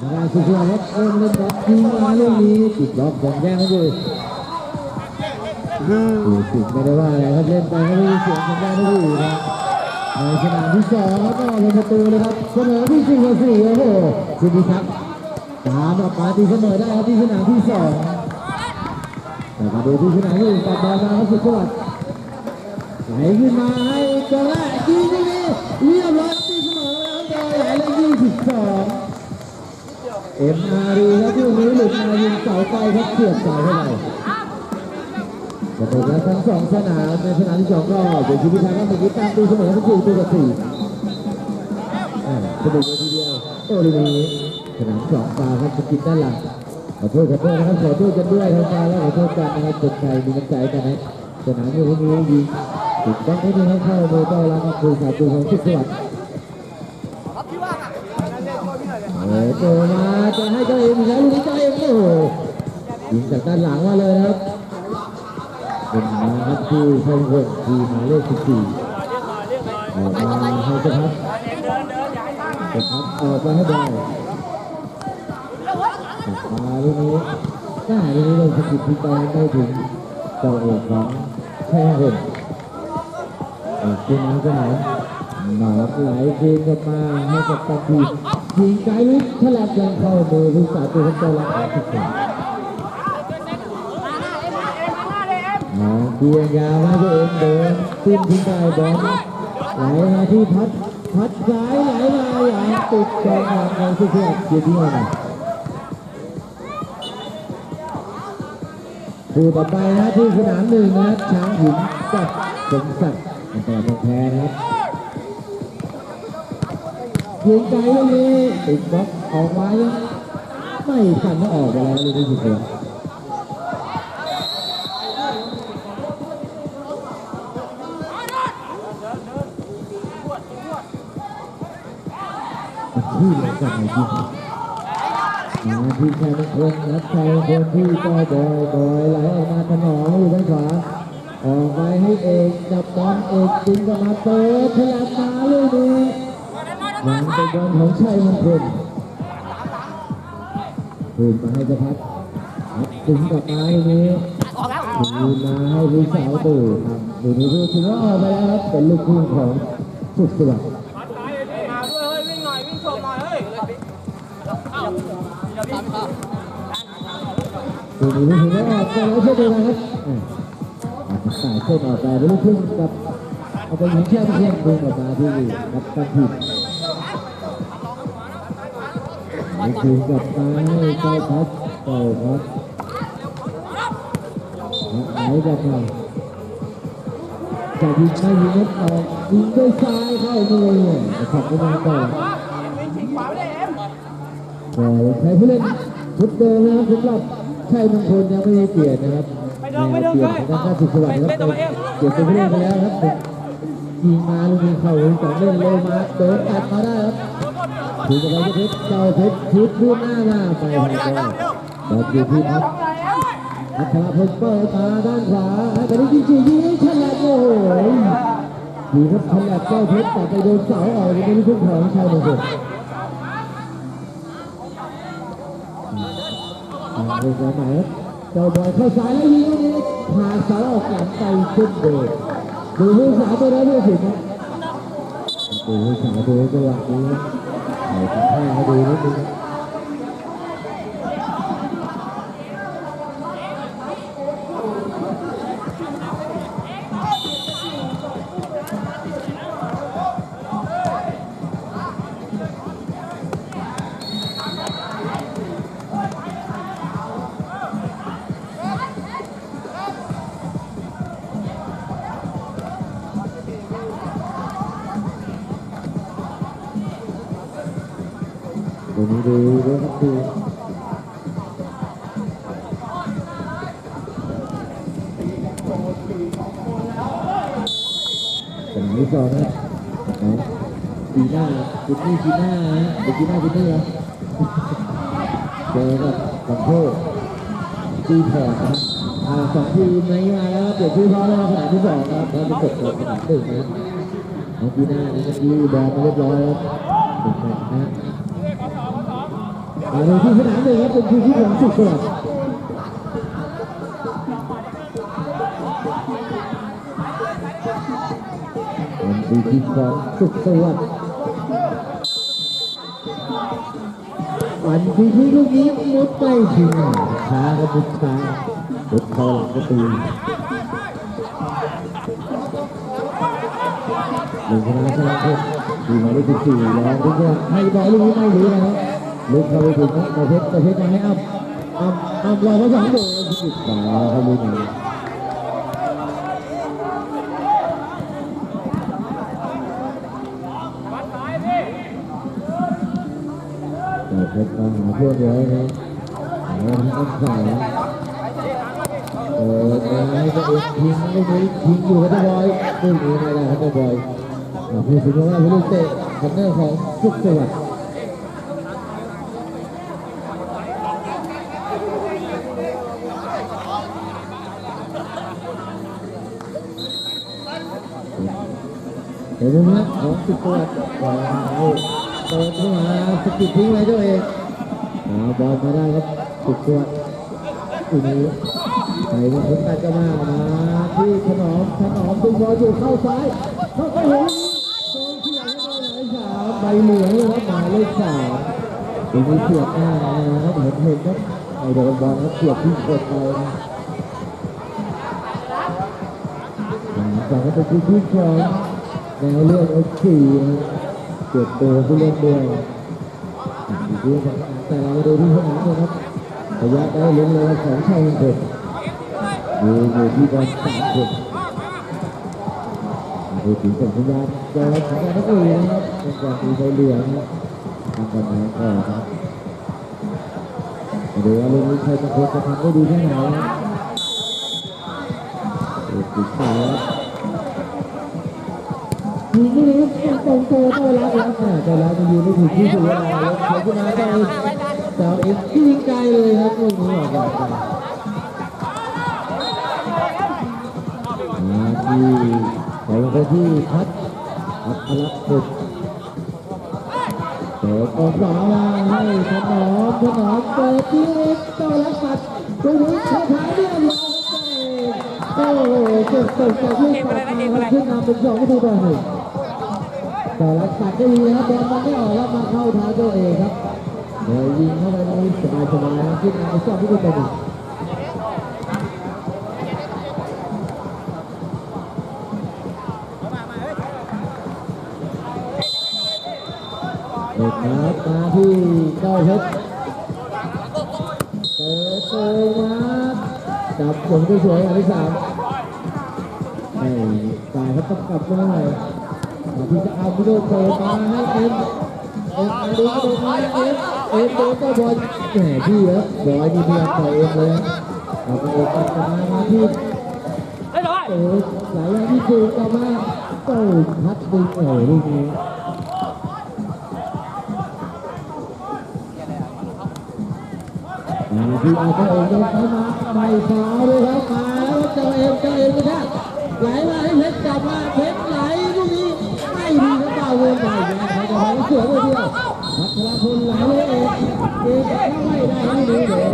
ทางด้าสุขุมครับเริ่มเล่นบอลยิงมาลูกนี้ติดล็อกของแย่งกันอยู่ดูสิไม่ได้ว่าอะไรครับเล่นไปก็ไม่มีเสียงของแย่งกันอยู่นะในสนามที่สองครับก็เป็นประตูเลยครับเสมอที่สี่ต่อสี่โอ้โหสุดที่ครับตามออกมาตีเสมอได้ครับที่สนามที่สองแต่มาดูที่สนามที่หนึ่งตัดบอลมาครับสุดยอดไหลขึ้นมาให้เจ้าแรกยิงลูกนี้เรียบร้อยตีเสมอแล้วครับไหลเลขยี่สิบสอง เอ็มอาร์ดีครับที่นี้หลุดมายิงเสาไกลครับเสียบเสาเข้าไปประตูแล้วทั้งสองสนามในสนามที่สองก็เป็นชีวิตทางก็เมื่อกี้ตามตีเสมอทั้งสี่ตัวกับสี่อ่าสนุกเลยทีเดียวโอ้ลูกนี้สนามสองฟาครับสกิดด้านหลังขอโทษขอโทษนะครับขอโทษกันด้วยทั้งฟาวแล้วขอโทษกันนะครับคนไทยมีน้ำใจกันนะสนามอยู่ที่นี้ยิงติดบล็อกให้ดีให้เข้ามือต้อนรับครับคือสาตูของสุขสวัสดิ์ โอ้โหมาจะให้เจ้าเอ็มแล้ลูกนี้เจ้าเอ็มโอ้โหยิงจากด้านหลังมาเลยครับเป็นมาครับที่เพิ่มเพิ่มทีหมายเลข14ออกมาให้เจ้าพัดเจ้าพัดออกมาให้ได้มาลูกนี้ได้ลูกนี้ลงสกิดที่ตอนได้ถึงเจ้าเอกของแช่เห็นเอกขึ้นมาก็ไหนหนาไหลคืนกลับมาให้กับตันที ยิงไกลลุกฉลับยังเข้ามือผู้สาตัวคนเจ้ารับของทุกคนหาเบียงยาวให้ตัวเองเดินขึ้นทิ้งได้บอลไหลมาที่พัดพัดซ้ายไหลมาอย่างติดกองหลังของสุเทพเกียรติยศคู่ต่อไปนะที่สนามหนึ่งนะช้างหญิงกับสมศักดิ์อันตราแพ้นะครับ ยิงไกลลูกนี้ติดบล็อกออกมายังไม่ทันก็ออกไปแล้วลูกนี้สุดยอดที่เหลือกันในทีมมาที่ชายมงคลรับชายมงคลที่จอยบอยบ่อยไหลออกมาถนอมอยู่ด้านขวาออกไปให้เอกจับบอลเอกจิงก็มาเปิดฉลับมาลูกนี้ มันเป็นบอลของชัยมงคลคืนมาให้ประพัดพัดถึงกับมาอย่างนี้คืนมาให้ลูกสาวตู่ครับดูนี่ดูถือว่าออกไปแล้วครับเป็นลูกคู่ของสุขสวัสดิ์ด้วยเฮ้ยวิ่งหน่อยวิ่งชมหน่อยเฮ้ยดูนี่ดูถือว่าออกไปแล้วเช่นเดียวกันครับสายเส้นออกไปเป็นลูกคู่กับเอาไปยิงแช่เพียงดึงออกมาที่กับกันผิด คืนกับมาให้เจ้าพัดเจ้าพัดไหนกันมาจะยิงไม่ยิงไม่ออกยิงด้วยซ้ายเข้าเนี่ยขับเข้ามาต่อวิ่งฉีกขวาไม่ได้เอ็มก็ใช้ผู้เล่นชุดเดิมนะครับสำหรับใชัยมงคลยังไม่ได้เปลี่ยนนะครับเปลี่ยนทางด้านสุขสวัสดิ์ครับเปลี่ยนตัวผู้เล่นไปแล้วครับยิงมาลูกนี้เข้าสองเล่นเลยมาโดนตัดมาได้ครับ ถึงจะไปเพชรเจ้าเพชรชุดขึ้นหน้ามาไปทางก็บอลอยู่ที่พัดอัคราพลเปิดมาด้านขวาให้ไปที่จียิงให้ฉลับโอ้โหดีครับฉลับเจ้าเพชรแต่ไปโดนเสาออกเป็นลูกของชายมงคลอ่าเรื่องของหมายเจ้าบอยเข้าซ้ายแล้วยิงนี้ผ่าสารออกหลังไปขึ้นเดชดูผู้สาวตัวนั้นด้วยสิครับดูผู้สาวดูจังหวะนี้ ครับใส่กระแทกให้ดูนิดนึง สนามที่สองนะกีน้าปีนี้ปีน้าฮะเด็กปีน้าปีนี้เหรอเจอกับกัมพูตีพอร์ตนะครับสองทีมในมาแล้วเปลี่ยนชื่อพร้อแล้วสนามที่สองครับแล้วไปกดสนามหนึ่งนะน้องปีน้านี่เมื่อกี้บอลมาเรียบร้อยแล้วนึ่งแมตช์นะมาดูที่สนามเลยครับเป็นทีมที่ของสุดสวัส ดูทีมที่ของสุดสวัสดิ์วันทีที่ลูกนี้มุดไปถึงช้าก็มุดช้ามุดเข้าหลังประตูหนึ่งชนะชนะเพชรทีมหมายเลขสิบสี่แล้วทุกคนให้บอลลูกนี้ไม่หรู้นะครับลุกเข้าไปถึงประเพชรประเพชรมาให้อ้ำอ้ำอ้ำรอมาสองโดนที่ติดขาเขาลูกนี้วัดซ้ายพี่ แต่เพช รมาหาเพื่อนเดียวนะแล้วทั้งสายเออให้ตัวเองทิ้งลูกนี้ทิ้งอยู่กับตัวบอยลูกนี้ไม่ได้ครับตัวบอยอ่าผู้สิงห์ว่าเป็นลูกเตะคอนเนอร์ของสุขสวัสดิ์เห็นไหมของสุขสวัสดิ์เปิดเข้ามาสกิดทิ้งไว้ตัวยเอง เอาบอลมาได้ครับสุขสวัสดิ์อีกนี้ไปเป็นคนตัดจะมามาที่ถนอมถนอมดึงบอลอยู่เข้าซ้ายเข้าไปเห็นโดนเสียงให้โดนหลสามใบเหลืองเลยครับหมายเลขสามอีกนี้เสียบหน้านะครับเห็นเห็นครับไอโดนบอลครับเสียบที่กดไปจากนั้นเป็นที่ที่สองแนวเลือดเอสี่เกิดตัวผู้เล่นด้วย ดูแต่เรามาดูที่ห้องน้ำนะครับระยะได้ลุ้นเลยสองชายคนอยู่อยู่ที่บอลสามคนดูถึงสัญญาณเจอสัญญาณนักเรียนนะครับเป็นการตีใบเหลืองนะครับทำกันไหนก่อนครับมาดูว่าลูกนี้ใครจะโคจะทำได้ดีแค่ไหนนะครับ ยิงไม่รู้ตรงตัวเจ้รับแล้วค่ะเจ้ารับมันยืนไม่ถึงที่สุดเวลาแล้วเขาขึ้นมาเจ้าเจ้าเอ็กซ์ยิงไกลเลยครับลูกนี้ออกันมาที่ไปลงไปที่พัดอัครพุทธเปิดออกขวามาให้ถนอมถนอมเปิดที่เอ็กซ์เจ้รับปัดตรงนี้เข้าท้าเรียบร้อยโอ้โหเจ็บตกจากลูกปัดมาครับขึ้นนำเป็นสองประตูต่อหนึ่ง แต่รักษาได้ดีนะครับบอลมันไม่ออกแล้วมาเข้าเท้าตัวเองครับเดี๋ยวยิงเข้าไปนี้สบายสบายๆขึ้นมาในช่องที่เป็นตัวหนึ่งเด็กครับมาที่เจ้าเพชรเปิดโตมาจับผลสวยๆอันที่สามให้ตายครับต้องกลับมาหน่อย ที่จะเอาพิโดเปิดมาให้เอ็มเอ็มเอาดูเอาดูมาเอ็มเอ็มโดนก็บอลแหมพี่ครับบอยนี่พยายามต่อยเอ็มเลยเอาไปเอ็มกลับมามาที่เฮ้ยร้อยโอ้หลายอย่างที่ถูกลับมาโต้พัดดึงโอ้ลูกนี้มาที่เอาตัวเองโดนเข้ามาไม่ฟาวเลยครับมาแล้วเจ้าเอ็มเจ้าเอ็มนะครับไหลมาให้เพชรกลับมาเพชรไหล ดีครับเปล่าวนไปนะครับแต่ว่าสวยเลยเดียวพัชรพลไหลเลยเองเองเข้าไม่ได้ไม่ดีเลย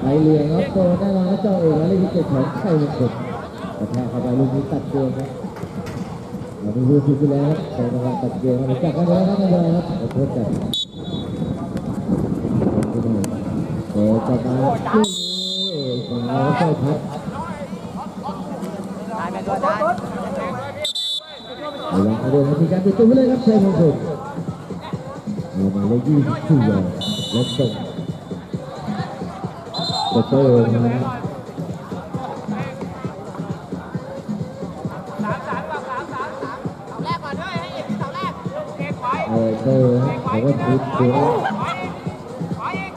ไปเหลืองครับโตแน่นอนครับเจ้าเอกแล้วเลขที่เจ็ดของไข่มงคลกระแทกเข้าไปลูกนี้ตัดเกมครับเราไม่รู้ทีที่แล้วครับแต่กำลังตัดเกมครับจับกันเลยครับกันเลยครับขอโทษกันโอ้จะมาลูกนี้มาแล้วก็พัดตา ยไปตัวตายเอาละเอาเลยครับมีการติดตัวไปเลยครับชัยมงคลเอามาเลยยี่สิบสี่ยอดแล้วส่งกระโตมาสามสามกับแล้วเอกที่เสาแรกเอกไว้เอเตอร์เขาก็ติดตัวไว้ไว้เอก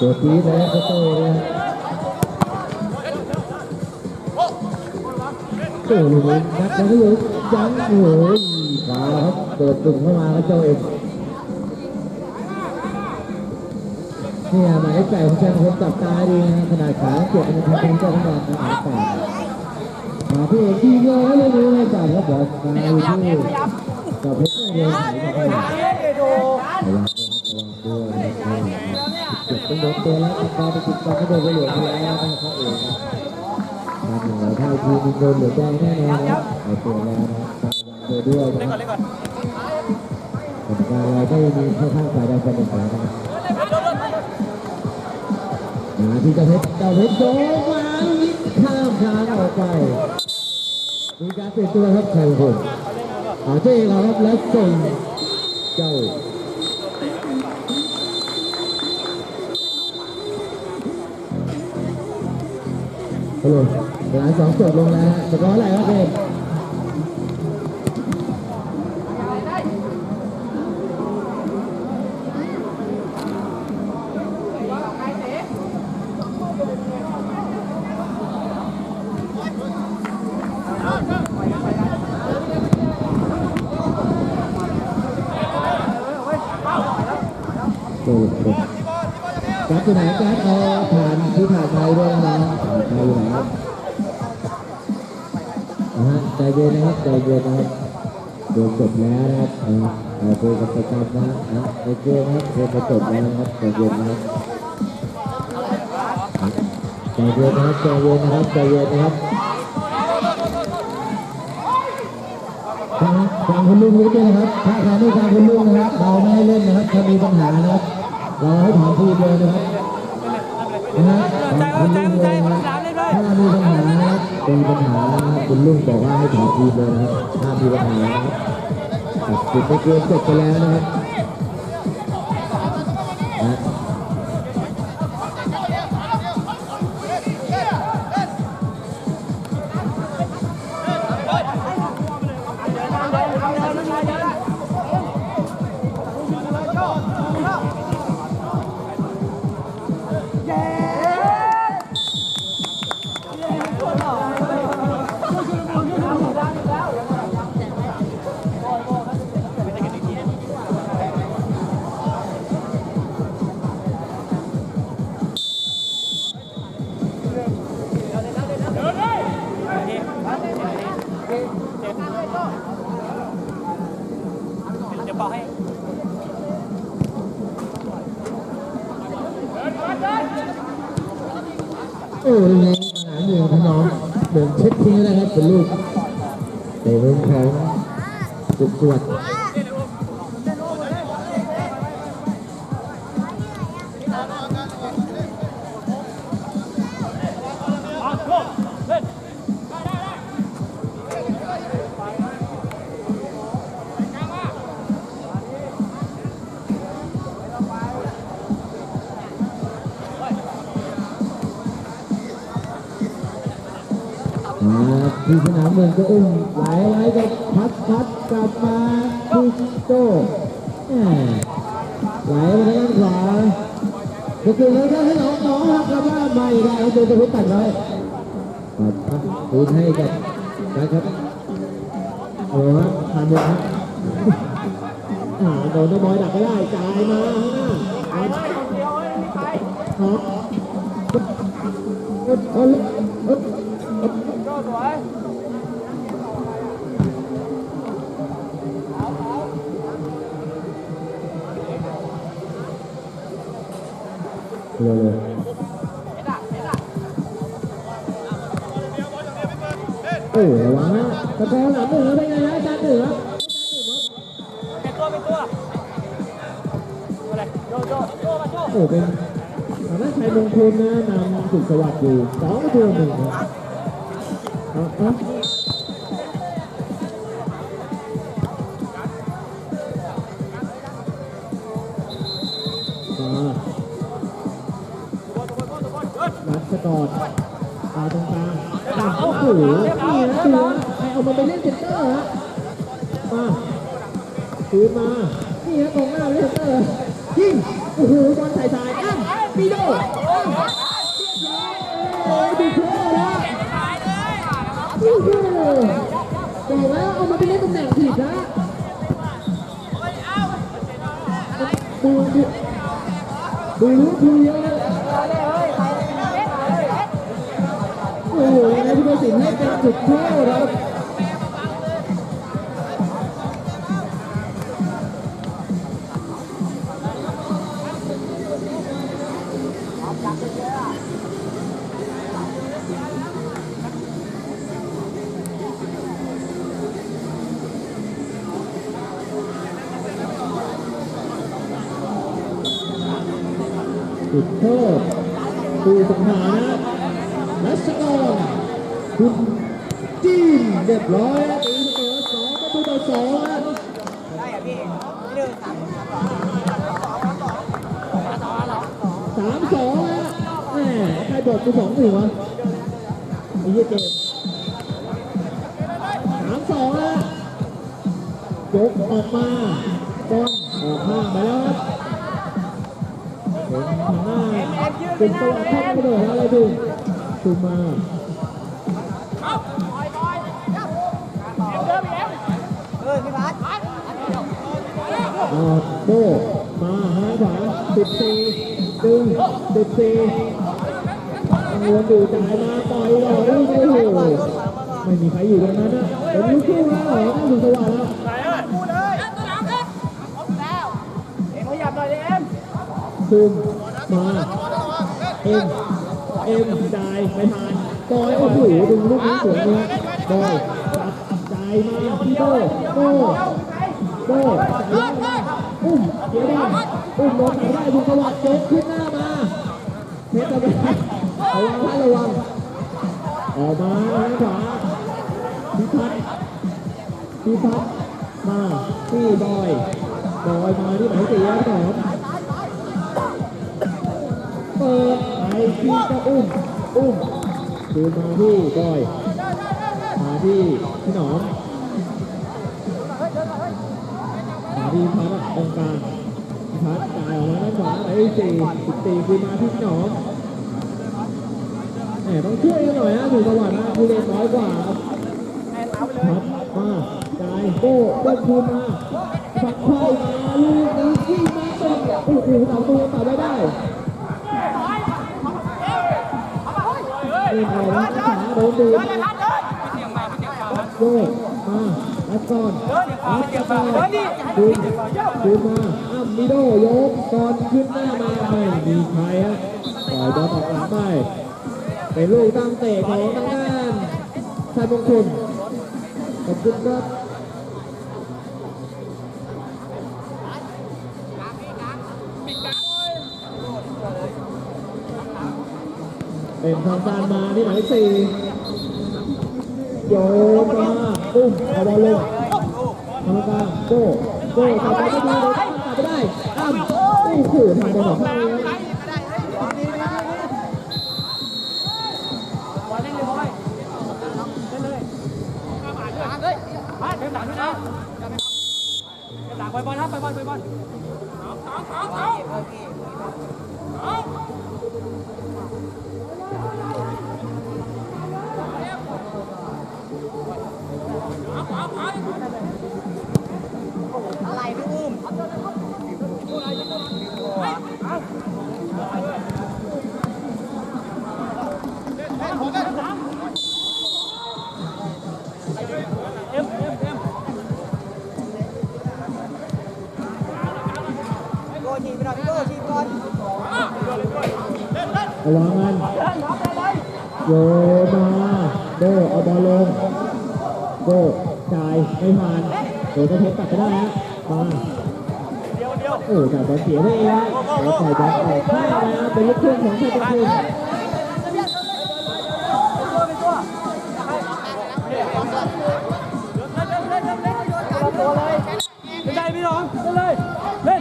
ตัวปีดเลยกระโตเล โอ้โหนักยังไม่อยู่ยังโอ้โหขาครับเปิดตุ่มเข้ามาครับเจ้าเองเนี่ยหมายเลขแปดของชัยมงคลจับตาดีนะขนาดขาเกี่ยวกับทางเป็นเจ้าของบ้านนะหมายแปดมาที่เอกที่เยอะเลยเลยจับครับบอลมาอยู่ที่กับเพชรเดียวไหนก็ได้ระวังด้วยระวังด้วยจุดเป็นโดนตัวแล้วตัดตาไปติดตาก็โดนไปเหลือไปแล้วนะครับเองครับ ทำอย่างไรเท่าทีมโดนเหลือแดงแน่นอนนะเอาตัวแล้วนะครับระวังตัวด้วยนะครับกรรมการเราไม่มีเข้าข้างฝ่ายดายหนึ่งนะครับมาที่เจ้าเพชรเจ้าเพชรโดนมาวิ่งข้ามทางออกไปมีการเปลี่ยนตัวครับใครคนอาเจ้เราครับแล้วส่งเจ้าฮัลโหล เวลายสองจบลงแล้วฮะสกอร์อะไรครับเบนโอ้โหการ์ดอยู่ไหนการเอาผ่านที่ผ่านไปด้วยนะผ่านไปอยู่ไหนครับ นะฮะใจเย็นนะครับใจเย็นนะครับเดินจบแล้วนะครับนะเอาคุยกับประจำนะฮะนะใจเย็นนะครับเดินมาจบแล้วนะครับใจเย็นนะครับใจเย็นนะครับใจเย็นนะครับใจเย็นนะครับฟังฟังคุณลุงรู้ด้วยนะครับถ้าใครไม่ฟังคุณลุงนะครับ เราไม่ให้เล่นนะครับถ้ามีปัญหานะครับ เราให้ถามทีเลยนะครับนะฮะฟังคุณลุงเลยนะครับถ้ามีปัญหานะครับ เป็นปัญหานะครับคุณลุงบอกว่าให้ถอดทีเลยนะครับถ้ามีปัญหานะครับตัดสินในเกมจบไปแล้วนะครับ สุ ที่สนามเมืองก็อุ้มไหลไหลกับพัดพัดกลับมาที่โต้ไหลไปทางด้านขวาก็คือเลยก็ให้น้องน้องครับกลับบ้านใหม่ได้ครับโดนตะพุตัดไว้ปัดพัดคืนให้กับนะครับโอ้โหทานบอลครับโดนน้องบอยดักไม่ได้จ่ายมาข้างหน้าครับ เอาเอาเอาเอาโจ้สวยเร็วเลยโอ้ระวังนะตะกนหลังเหนือเป็นไงนะอาจารย์เหนือเป็นตัวเป็นตัวอะไรโจ้โจ้โจ้มาโจ้โอ้เป็นฐานะชัยมงคลนะนำสุขสวัสดิ์อยู่สองประตูหนึ่งครั บเอาเอามาวัดสกอร์ตาตรงกลางอะโอ้โหนี่นะดูนะใครเอามาไปเล่นเซนเตอร์ฮะมาคืนมา นี่ฮะตรงหน้าเล่นเซนเตอร์ยิงโอ้โหบอลใส่สายอ้ำปีโดอ้ำโแล้วเอามาไปเล่นตำแหน่งผิดนะดูดูดูดูเยอะโอ้โหยังไงพี่โกสินให้เป็นจุดโทษครับ จุดโทษดูสังหารนะรัชกรคุณจีนเรียบร้อยตีเสมอสองประตูต่อสองได้อะพี่หนึ่งสามสองสองสองสามสองนะแหมใครบอกกูสองหนึ่งวะไอ้เหี้ยเกมสามสองนะยกออกมาบอลออกข้างไปแล้วครับ เป็นทางหน้าเป็นตัวเข้ากระโดดอะไรดูซูมมาอาโบมาทาขวาสิบสี่ดึงสิบสี่วลดูจ่ายมาปล่อยหล่อลูกโอ้โหไม่มีใครอยู่ตรงนั้นนะเป็นลูกคู่แล้วเหรอน่าสุดสวัสดิ์แล้วพูดเลยตัวหลังครับครบแล้วเอ็มขยับหน่อยดิเอ็ม ซูมมาเอ็มเอ็มจ่ายไม่ทันบอยโอ้โหดึงลูกนี้สวยเลยบอยจับจ่ายมาที่โบโบโบจ่ายมาอุ้มเดียวได้อุ้มโดนไหนได้บุญสวัสดิ์ยกขึ้นหน้ามาเพชรระวังระวังระวังออกมาขวาพิพัฒน์พิพัฒน์มาที่บอยบอยมาที่ไหมายสี่ครับผมเปิด ไปที่เจ้าอุ้ม อุ้มคืนมาที่บอย มาที่พี่หนอมมาที่พัฒน์ตรงกลางพิพัฒน์จ่ายออกมาด้านขวาหมายเลขสี่สิบสี่คืนมาที่พี่หนอมแหมต้องช่วยกันหน่อยนะอยู่จังหวะนะผู้เล่นน้อยกว่าครับครับมาจ่ายโก้เบิ้ลคืนมาฝักเข้ามาลูกนี้ยิงมาตรงโอ้โหเต่าตัวต่าไม่ได้ นี่เอาแล้วขาโดนดูดโยกมาแล้วก่อนรับกระต่ายดึงดึงมาอ้ำมิโดยกก่อนขึ้นหน้ามาไม่มีใครฮะปล่อยบอลออกหลังไปเป็นลูกตั้งเตะของทางด้านชายมงคลขอบคุณครับ เป็นทางการมาที่หมายเลขสี่โยนมาอุ้มเอาบอลลงทางการโก้โก้ตัดไปไม่ดีเลยตัดไปได้อ้ำโอ้โหทางบอลออกข้างเลยพี่เล่นเลยบอยเล่นเลยเฮ้ยมาเดินหลังด้วยนะเดินหลังไปบอลครับไปบอลไปบอลสองสองสองอะ ไร โยมาโดเอาบอลลงโดจ่ายไม่ผ่านโดนเพชรตัดไปได้ฮะมาโอ้จ่ายบอลเสียไปเองฮะแล้วปล่อยบอลออกข้างนะเป็นลูกครึ่งของชาติพันธุ์ไม่ได้พี่น้องเล่นเลย เล่น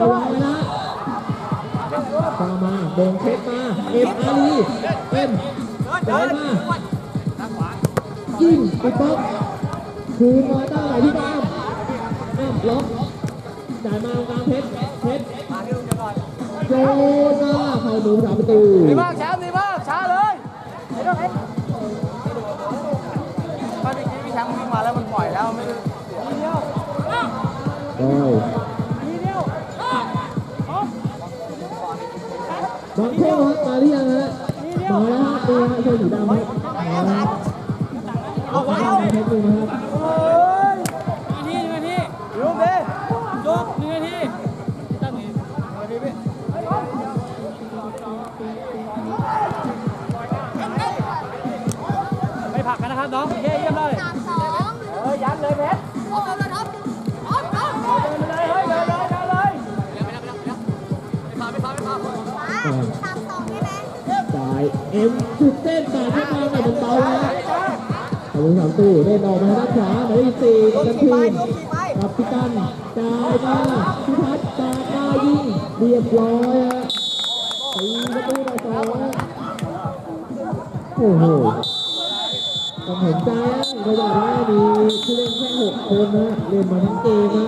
ระวังเลยนะ ตามมาโดนเพชรมาเอ็มอาลีเอ็มจ่ายมายิงไปป๊อปคืนมาตั้ที่บ้านอ้ามล็อกจ่ายมากลางเพชรเพชรโจนาเข้ามือสามประตูดีมากแชมป์ดีมากช้าเลยไอ้เรื่องไอ้ตอนนี้พี่แชมป์วิ่งมาแล้วมันปล่อยแล้วไม่ได้ทีเดียว โค้งฮะมาหรือยังฮะมาแล้วฮะตีฮะเสื้อสีดำฮะมาแล้วเอาไว้เอาเพชรดูนะครับเฮ้ยนึ่งนาทีหนึ่งนาทียกดิยกหนึ่งนาทีตั้งหนึ่งนาทีพี่ไม่ผักกันนะครับน้องเยี่ยมเลยสามสองเออยัดเลยเพชร เอ็มจุดเต้นบาดเข้ามาแต่มันเบานะเอาลูกสามตู้ได้นอกมาทางด้านขวาหมายเลขสี่กันทีมกับพิตันจ่ายมาพิพัฒน์จ่ายมายิงเรียบร้อยฮะตีประตูต่อสองโอ้โหต้องเห็นใจนะระหว่างแรกมีผู้เล่นแค่หกคนนะเล่นมาทั้งเกมนะ